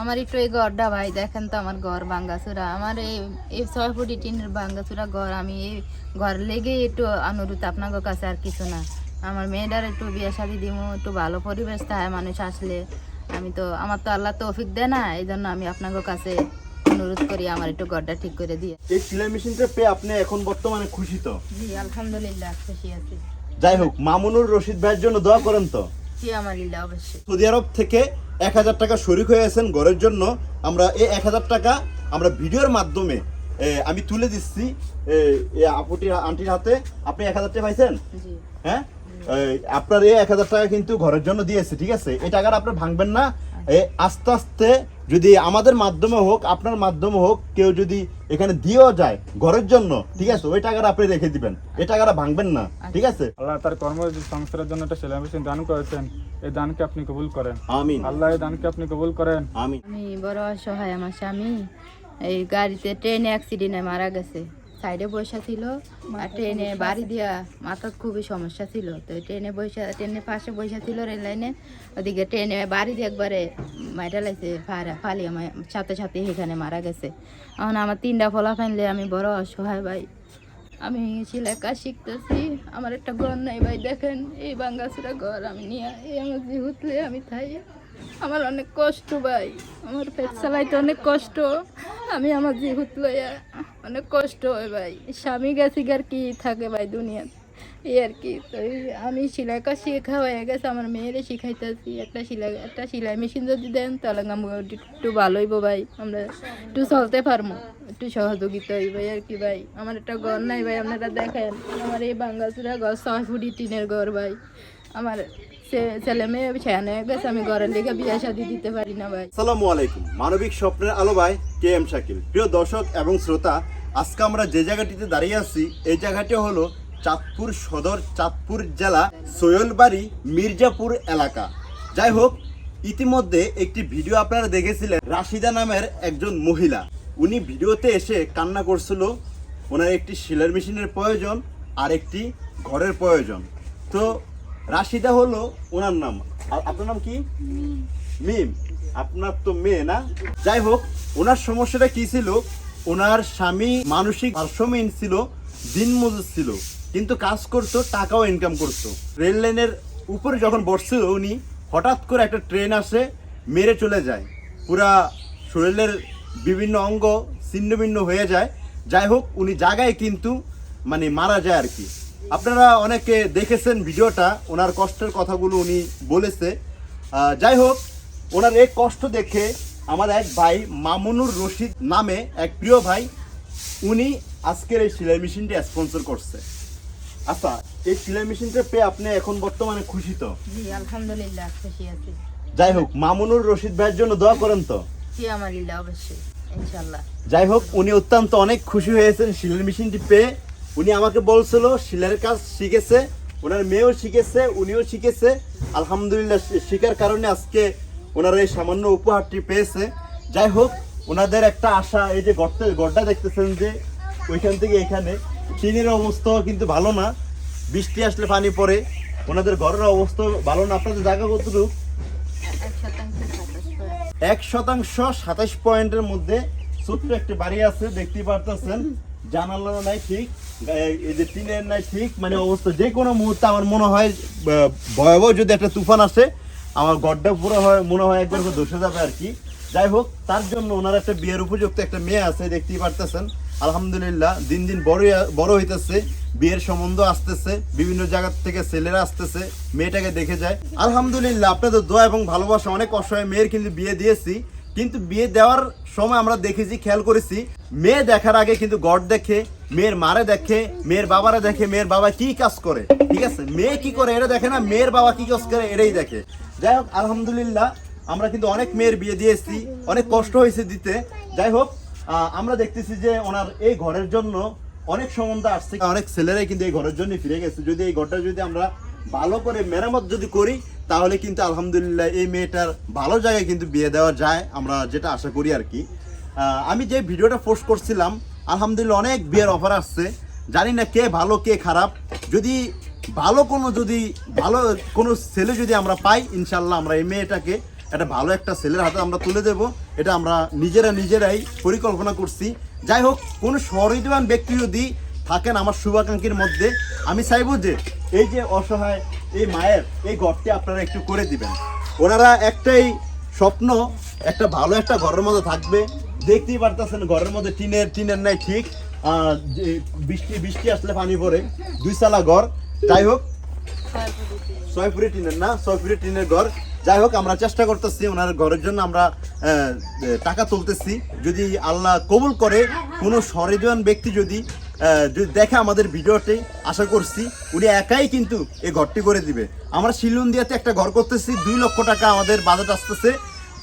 আমার একটু এই ঘরটা ভাই দেখেন তো আমার ঘর ভাঙ্গাচুরা আমার এই এই ছয় ফুটি টিনের ভাঙ্গাচুরা ঘর আমি এই ঘর লেগে একটু অনুরোধ আপনাদের কাছে আর কিছু না। আমার মেয়েটার একটু বিয়ে শাদি দিব একটু ভালো পরিবেশ থাকে মানুষ আসলে। আমি তো আমার তো আল্লাহ তৌফিক দেয় না এই জন্য আমি আপনাদের কাছে অনুরোধ করি আমার একটু ঘরটা ঠিক করে দিয়ে। এই সেলাই মেশিনটা পেয়ে আপনি এখন বর্তমানে খুশি তো? জি আলহামদুলিল্লাহ খুশি আছি। যাই হোক মামুনুর রশিদ ভাইয়ের জন্য দোয়া করেন তো। জি আমার লিল্লা অবশ্যই। সৌদি আরব থেকে এক হাজার টাকা শরিক হয়ে আছেন ঘরের জন্য। আমরা এই এক হাজার টাকা আমরা ভিডিওর মাধ্যমে আমি তুলে দিচ্ছি আপুটির আন্টির হাতে। আপনি এক হাজার টাকা পাইছেন? জি। হ্যাঁ? আপনার এই এক হাজার টাকা কিন্তু ঘরের জন্য দিয়েছে ঠিক আছে? এই টাকাটা আপনার ভাঙবেন না। আস্তে আস্তে যদি আমাদের মাধ্যমে হোক আপনার মাধ্যমে হোক কেউ যদি এখানে দিয়েও যায় ঘরের জন্য ঠিক আছে? ওই টাকাটা আপনি রেখে দিবেন। এই টাকাটা ভাঙবেন না ঠিক আছে? আল্লাহ তার কর্ম সংস্থানের জন্য একটা সেলাই মেশিন দান করেছেন এই দানকে আপনি কবুল করেন। আমিন। আল্লাহ এই দানকে আপনি কবুল করেন। আমিন। আমি বড় অসহায় আমার স্বামী এই গাড়িতে ট্রেনে অ্যাক্সিডেন্টে মারা গেছে। সাইডে বসা ছিল আর ট্রেনে বাড়ি দিয়া মাথার খুবই সমস্যা ছিল। তো ট্রেনে বসা ট্রেনের পাশে বসা ছিল রেল লাইনে। ওদিকে ট্রেনে বাড়ি দিয়ে একবারে মাইটা লাইছে ফালি আমার সাথে সাথে এখানে মারা গেছে। এখন আমার তিনটা ফলা ফাইনলে আমি বড় অসহায় ভাই। আমি কাজ শিখতেছি আমার একটা ঘর নাই ভাই দেখেন। এই বাঙ্গাসুরা ঘর আমি নিয়ে এই আমার হুতলে আমি থাই আমার অনেক কষ্ট, ভাই। আমার পেট চালাইতে অনেক কষ্ট। আমি আমার যে হুতলইয়া অনেক কষ্ট হয়, ভাই। স্বামী গেছি আর কি থাকে, ভাই, দুনিয়াতে? এই আর কি। তো আমি সেলাই কাজ শেখা হয়ে গেছে, আমার মেয়েরে শিখাইতেছি। একটা সেলাই একটা সেলাই মেশিন যদি দেন, তাহলে আমার একটু ভালো হইব, ভাই। আমরা একটু চলতে পারব, একটু সহযোগিতা হইব আর কি, ভাই। আমার একটা ঘর নাই, ভাই, আপনারা দেখেন। আমার এই বাঙ্গাচুরা ঘর ছয় ফুটি টিনের ঘর, ভাই। আমার আসসালামু আলাইকুম। মানবিক স্বপ্নের আলো ভাই কে এম শাকিল। প্রিয় দর্শক এবং শ্রোতা, আজকে আমরা যে জায়গাটিতে দাঁড়িয়ে আছি, এই জায়গাটি হলো চাঁদপুর সদর চাঁদপুর জেলা সৈয়লবাড়ি মির্জাপুর এলাকা। যাই হোক, ইতিমধ্যে একটি ভিডিও আপনারা দেখেছিলেন, রাশিদা নামের একজন মহিলা। উনি ভিডিওতে এসে কান্না করছিল, ওনার একটি সেলার মেশিনের প্রয়োজন আর একটি ঘরের প্রয়োজন। তো রাশিদা হলো ওনার নাম। আর আপনার নাম কি? মিম। আপনার তো মেয়ে না? যাই হোক, ওনার সমস্যাটা কি ছিল? ওনার স্বামী মানসিক ভারসাম্যহীন ছিল, দিন মজুর ছিল, কিন্তু কাজ করতো, টাকাও ইনকাম করতো। রেল লাইনের উপরে যখন বসছিল উনি, হঠাৎ করে একটা ট্রেন আসে, মেরে চলে যায়। পুরা শরীরের বিভিন্ন অঙ্গ ছিন্ন ভিন্ন হয়ে যায়। যাই হোক, উনি জায়গায় কিন্তু মানে মারা যায় আর কি। আপনারা অনেকে দেখেছেন ভিডিওটা ওনার কষ্টের কথাগুলো উনি বলেছে। যাই হোক ওনার এই কষ্ট দেখে আমার এক ভাই মামুনুর রশিদ নামে এক প্রিয় ভাই উনি আজকের এই সেলাই মেশিনটি স্পন্সর করছে। আচ্ছা এই সেলাই মেশিনটা পেয়ে আপনি এখন বর্তমানে খুশি তো? জি আলহামদুলিল্লাহ খুশি আছি। যাই হোক মামুনুর রশিদ ভাইয়ের জন্য দোয়া করেন তো? জি আমার অবশ্যই ইনশাল্লাহ যাই হোক উনি অত্যন্ত অনেক খুশি হয়েছেন সেলাই মেশিনটি পেয়ে। উনি আমাকে বলছিল, শিলের কাজ শিখেছে, ওনার মেয়েও শিখেছে, উনিও শিখেছে। আলহামদুলিল্লাহ শিখার কারণে আজকে ওনার এই সামান্য উপহারটি পেয়েছে। যাই হোক, ওনাদের একটা আশা, এই যে গড়টা গড়টা দেখতেছেন যে ওইখান থেকে এখানে। টিনের অবস্থাও কিন্তু ভালো না, বৃষ্টি আসলে পানি পড়ে। ওনাদের ঘরের অবস্থা ভালো না, আপনাদের জায়গা কতটুকু? এক শতাংশ সাতাশ পয়েন্টের মধ্যে ছোট্ট একটি বাড়ি আছে দেখতে পারতেছেন। জানালা নাই ঠিক। এই- যে টিনের নাই ঠিক মানে যে কোনো মুহূর্তে আমার মনে হয় ভয়াবহ যদি একটা তুফান আসে, আমার পুরো হয়, মনে হয় যাবে আর কি। যাই হোক, তার জন্য ওনার একটা বিয়ের উপযুক্ত একটা মেয়ে আছে, দেখতেই পারতেছেন। আলহামদুলিল্লাহ, দিন দিন বড় বড় হইতেছে, বিয়ের সম্বন্ধ আসতেছে, বিভিন্ন জায়গা থেকে ছেলেরা আসতেছে, মেয়েটাকে দেখে যায়। আলহামদুলিল্লাহ, আপনাদের দোয়া এবং ভালোবাসা অনেক অসহায় মেয়ের কিন্তু বিয়ে দিয়েছি। কিন্তু বিয়ে দেওয়ার সময় আমরা দেখেছি, খেয়াল করেছি, মেয়ে দেখার আগে কিন্তু গড দেখে মেয়ের মারে দেখে, মেয়ের বাবারা দেখে, মেয়ের বাবা কি কাজ করে? ঠিক আছে? মেয়ে কি করে এটা দেখে না, মেয়ের বাবা কি কাজ করে এটাই দেখে। যাই হোক, আলহামদুলিল্লাহ, আমরা কিন্তু অনেক মেয়ের বিয়ে দিয়েছি, অনেক কষ্ট হয়েছে দিতে। যাই হোক আমরা দেখতেছি যে ওনার এই ঘরের জন্য অনেক সম্বন্ধ আসছে। অনেক ছেলেরাই কিন্তু এই ঘরের জন্য ফিরে গেছে। যদি এই ঘরটা যদি আমরা ভালো করে মেরামত যদি করি, তাহলে কিন্তু আলহামদুলিল্লাহ এই মেয়েটার ভালো জায়গায় কিন্তু বিয়ে দেওয়া যায়, আমরা যেটা আশা করি আর কি। আমি যে ভিডিওটা পোস্ট করছিলাম আলহামদুলিল্লাহ অনেক বিয়ের অফার আসছে। জানি না কে ভালো, কে খারাপ। যদি ভালো কোনো, যদি ভালো কোনো ছেলে যদি আমরা পাই ইনশাল্লাহ আমরা এই মেয়েটাকে একটা ভালো একটা ছেলের হাতে আমরা তুলে দেব। এটা আমরা নিজেরা নিজেরাই পরিকল্পনা করছি। যাই হোক, কোনো সহৃদয়বান ব্যক্তি যদি থাকেন আমার শুভাকাঙ্ক্ষীর মধ্যে, আমি চাইব যে এই যে অসহায়, এই মায়ের, এই ঘরটি আপনারা একটু করে দিবেন। ওনারা একটাই স্বপ্ন, একটা ভালো একটা ঘরের মধ্যে থাকবে। দেখতেই পারতেছেন ঘরের মধ্যে টিনের টিনের নাই ঠিক। বৃষ্টি বৃষ্টি আসলে পানি পড়ে। দুই সালা ঘর। যাই হোক ছয় টিনের না? ছয় টিনের ঘর। যাই হোক, আমরা চেষ্টা করতেছি ওনার ঘরের জন্য আমরা টাকা তুলতেছি। যদি আল্লাহ কবুল করে, কোনো সরেজন ব্যক্তি যদি যদি দেখে আমাদের ভিডিওটি, আশা করছি উনি একাই কিন্তু এই ঘরটি করে দিবে। আমরা শিলুন দিয়াতে একটা ঘর করতেছি, দুই লক্ষ টাকা আমাদের বাজেট আসতেছে।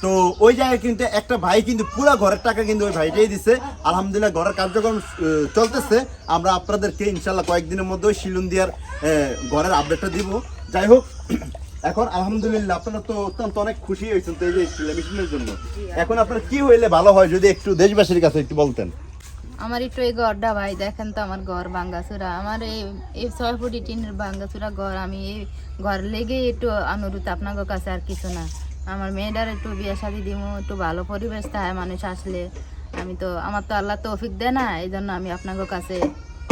তো ওই জায়গায় কিন্তু একটা ভাই কিন্তু পুরো ঘরের টাকা কিন্তু ওই ভাইটাই দিছে। আলহামদুলিল্লাহ ঘরের কার্যক্রম চলতেছে। আমরা আপনাদেরকে ইনশাল্লাহ কয়েকদিনের মধ্যে ওই শিলুন্দিয়ার ঘরের আপডেটটা দিব। যাই হোক, এখন আলহামদুলিল্লাহ আপনারা তো অত্যন্ত অনেক খুশি হয়েছেন তো এই যে টেলিভিশনের জন্য। এখন আপনার কি হইলে ভালো হয় যদি একটু দেশবাসীর কাছে একটু বলতেন? আমার একটু এই ঘরটা ভাই, দেখেন তো আমার ঘর ভাঙ্গাচুরা আমার এই এই ছয় ফুটি টিনের ভাঙ্গাচুরা ঘর, আমি এই ঘর লেগে একটু অনুরোধ আপনাদের কাছে আর কিছু না। আমার মেয়েটার একটু বিয়ে শাদি দিব একটু ভালো পরিবেশ থাকে মানুষ আসলে। আমি তো, আমার তো আল্লাহ তো তৌফিক দেয় না, এই জন্য আমি আপনাদের কাছে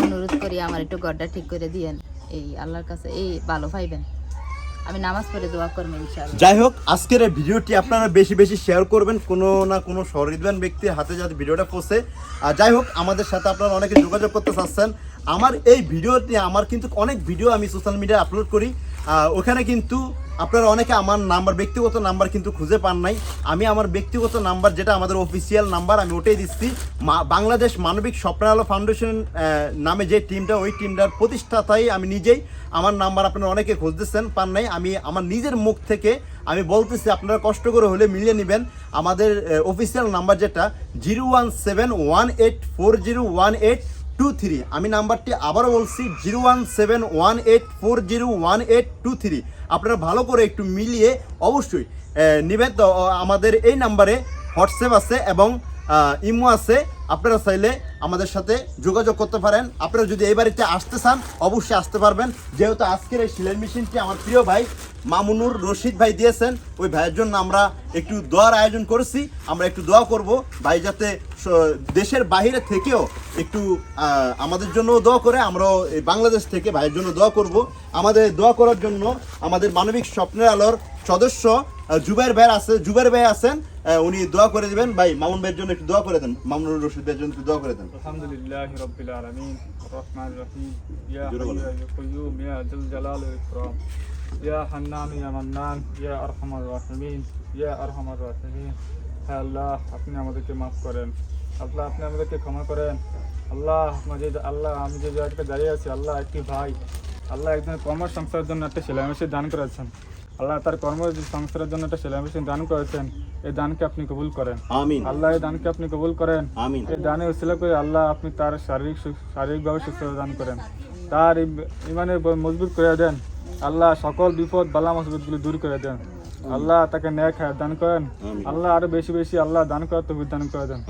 অনুরোধ করি, আমার একটু ঘরটা ঠিক করে দিয়েন। এই আল্লাহর কাছে এই ভালো পাইবেন আমি নামাজ পড়ে যাই হোক, আজকের এই ভিডিওটি আপনারা বেশি বেশি শেয়ার করবেন, কোনো না কোনো সহৃদবান ব্যক্তির হাতে যাতে ভিডিওটা পৌঁছে আর যাই হোক, আমাদের সাথে আপনারা অনেকে যোগাযোগ করতে চাচ্ছেন। আমার এই ভিডিওতে আমার কিন্তু অনেক ভিডিও আমি সোশ্যাল মিডিয়ায় আপলোড করি। ওখানে কিন্তু আপনারা অনেকে আমার নাম্বার, ব্যক্তিগত নাম্বার কিন্তু খুঁজে পান নাই। আমি আমার ব্যক্তিগত নাম্বার, যেটা আমাদের অফিসিয়াল নাম্বার, আমি ওটাই দিচ্ছি। বাংলাদেশ মানবিক স্বপ্নালো ফাউন্ডেশন নামে যে টিমটা, ওই টিমটার প্রতিষ্ঠাতাই আমি নিজেই। আমার নাম্বার আপনারা অনেকে খুঁজতেছেন, পান নাই। আমি আমার নিজের মুখ থেকে আমি বলতেছি, আপনারা কষ্ট করে হলে মিলিয়ে নেবেন। আমাদের অফিসিয়াল নাম্বার যেটা, zero one seven one eight four zero one eight two three আমি নাম্বারটি আবারও বলছি zero one seven one eight four zero one eight two three আপনারা ভালো করে একটু মিলিয়ে অবশ্যই নেবেন তো আমাদের এই নাম্বারে হোয়াটসঅ্যাপ আছে এবং ইমো আছে। আপনারা চাইলে আমাদের সাথে যোগাযোগ করতে পারেন। আপনারা যদি এই বাড়িতে আসতে চান, অবশ্যই আসতে পারবেন। যেহেতু আজকের এই সেলাই মেশিনটি আমার প্রিয় ভাই মামুনুর রশিদ ভাই দিয়েছেন, ওই ভাইয়ের জন্য আমরা একটু দোয়ার আয়োজন করেছি। আমরা একটু দোয়া করব ভাই যাতে দেশের বাইরে থেকেও একটু আমাদের জন্য দোয়া করে, আমরাও এই বাংলাদেশ থেকে ভাইয়ের জন্য দোয়া করব। আমাদের দোয়া করার জন্য আমাদের মানবিক স্বপ্নের আলোর সদস্য জুবের ভাই আছে জুবের ভাই আছেন উনি দোয়া করে দিবেন। ভাই মামুন ভাইয়ের জন্য একটু দোয়া করে দেন। মামুনুর রশিদ ভাইয়ের জন্য একটু দোয়া করে দেন। আলহামদুলিল্লাহ রাব্বিল আলামিন। রহমান রহিম। ইয়া হাইয়্যু ইয়া কাইয়্যুম ইয়া জুল জালাল ওয়াল ইকরাম। ইয়া হান্নান ইয়া মান্নান ইয়া আরহামার রাহিমিন ইয়া আরহামার রাহিমিন। হ্যাঁ আল্লাহ আপনি আমাদেরকে মাফ করেন। আল্লাহ আপনি আমাদেরকে ক্ষমা করেন। আল্লাহ মাঝে আল্লাহ আমি যে জায়গাটা দাঁড়িয়ে আছি আল্লাহ একটি ভাই। আল্লাহ একজন কর্মসংস্থার জন্য একটা ছেলে আমি সে দান করেছেন। আল্লাহ তার কর্ম সংস্থার জন্য একটা সেলাই মেশিন দান করেছেন। এই দানকে আপনি কবুল করেন। আমিন। আল্লাহ এই দানকে আপনি কবুল করেন। আমিন। এই দানে উসিলা করে আল্লাহ আপনি তার শারীরিক শারীরিকভাবে সুস্থতা দান করেন। তার ইমানে মজবুত করে দেন। আল্লাহ সকল বিপদ বালা মজবুতগুলি দূর করে দেন। আল্লাহ তাকে ন্যায় খায় দান করেন। আল্লাহ আরও বেশি বেশি আল্লাহ দান করার তবিদ দান করে দেন।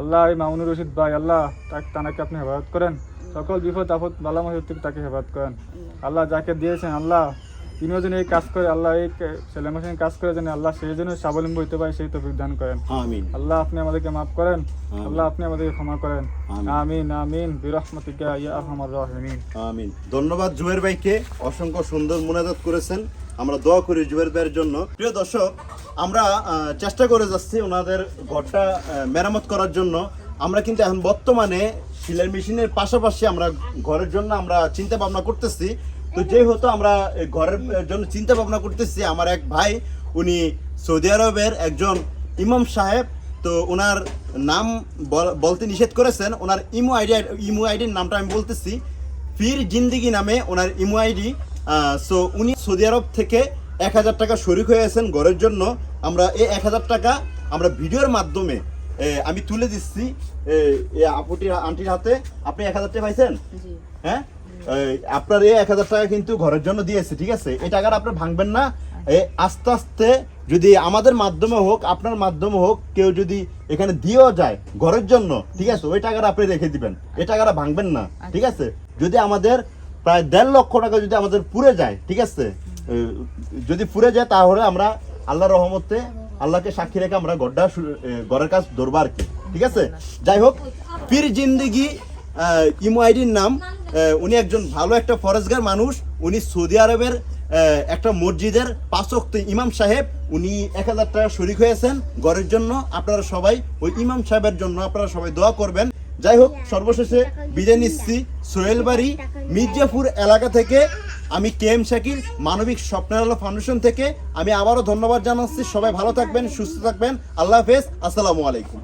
আল্লাহ এই মামুনুর রশিদ ভাই আল্লাহ তাকে তানাকে আপনি হেফাজত করেন। সকল বিপদ আপদ বালা মজবুত থেকে তাকে হেফাজত করেন। আল্লাহ যাকে দিয়েছেন আল্লাহ তিনিও যেন এই কাজ করে আল্লাহ এই ছেলে মেশিন কাজ করে যেন আল্লাহ সেই জন্য স্বাবলম্বী হতে পারে সেই তবিদ দান করেন। আমিন। আল্লাহ আপনি আমাদেরকে মাফ করেন আল্লাহ আপনি আমাদেরকে ক্ষমা করেন। আমিন। আমিন বিরহমতিকা ইয়া রাহিমিন। আমিন। ধন্যবাদ জুবের ভাইকে অসংখ্য সুন্দর মোনাজাত করেছেন। আমরা দোয়া করি জুবের ভাইয়ের জন্য। প্রিয় দর্শক আমরা চেষ্টা করে যাচ্ছি ওনাদের ঘরটা মেরামত করার জন্য। আমরা কিন্তু এখন বর্তমানে সিলাই মেশিনের পাশাপাশি আমরা ঘরের জন্য আমরা চিন্তা ভাবনা করতেছি। তো যেহেতু আমরা ঘরের জন্য চিন্তা ভাবনা করতেছি, আমার এক ভাই, উনি সৌদি আরবের একজন ইমাম সাহেব, তো ওনার নাম বল- বলতে নিষেধ করেছেন। ওনার ইমো আইডি, ইমো আইডির নামটা আমি বলতেছি, ফির জিন্দিগি নামে ওনার ইমো আইডি সো উনি সৌদি আরব থেকে এক হাজার টাকা শরিক হয়েছেন ঘরের জন্য। আমরা এই এক হাজার টাকা আমরা ভিডিওর মাধ্যমে আমি তুলে দিচ্ছি। আপুটির আন্টির হাতে। আপনি এক হাজার টাকা পাইছেন? হ্যাঁ? আপনার এই এক হাজার টাকা কিন্তু ঘরের জন্য দিয়েছে ঠিক আছে? এই টাকাটা আপনার ভাঙবেন না। আস্তে আস্তে যদি আমাদের মাধ্যমে হোক আপনার মাধ্যমে হোক কেউ যদি এখানে দিয়েও যায় ঘরের জন্য ঠিক আছে? ওই টাকাটা আপনি রেখে দিবেন। এই টাকাটা ভাঙবেন না ঠিক আছে? যদি আমাদের প্রায় দেড় লক্ষ টাকা যদি আমাদের পুড়ে যায় ঠিক আছে? যদি পুড়ে যায় তাহলে আমরা আল্লাহ রহমতে আল্লাহকে সাক্ষী রেখে আমরা গড্ডা গড়ের কাজ ধরবো আর কি। ঠিক আছে? যাই হোক, পীর জিন্দিগি ইমো নাম উনি একজন ভালো একটা ফরেস্টগার মানুষ। উনি সৌদি আরবের একটা মসজিদের পাচক ইমাম সাহেব। উনি এক হাজার টাকা শরিক হয়েছেন গড়ের জন্য। আপনারা সবাই ওই ইমাম সাহেবের জন্য আপনারা সবাই দোয়া করবেন। যাই হোক সর্বশেষে বিদায় নিচ্ছি। সোহেলবাড়ি মির্জাপুর এলাকা থেকে আমি কে এম শাকির মানবিক স্বপ্নের আলো ফাউন্ডেশন থেকে আমি আবারও ধন্যবাদ জানাচ্ছি। সবাই ভালো থাকবেন সুস্থ থাকবেন। আল্লাহ হাফেজ আসসালামু আলাইকুম।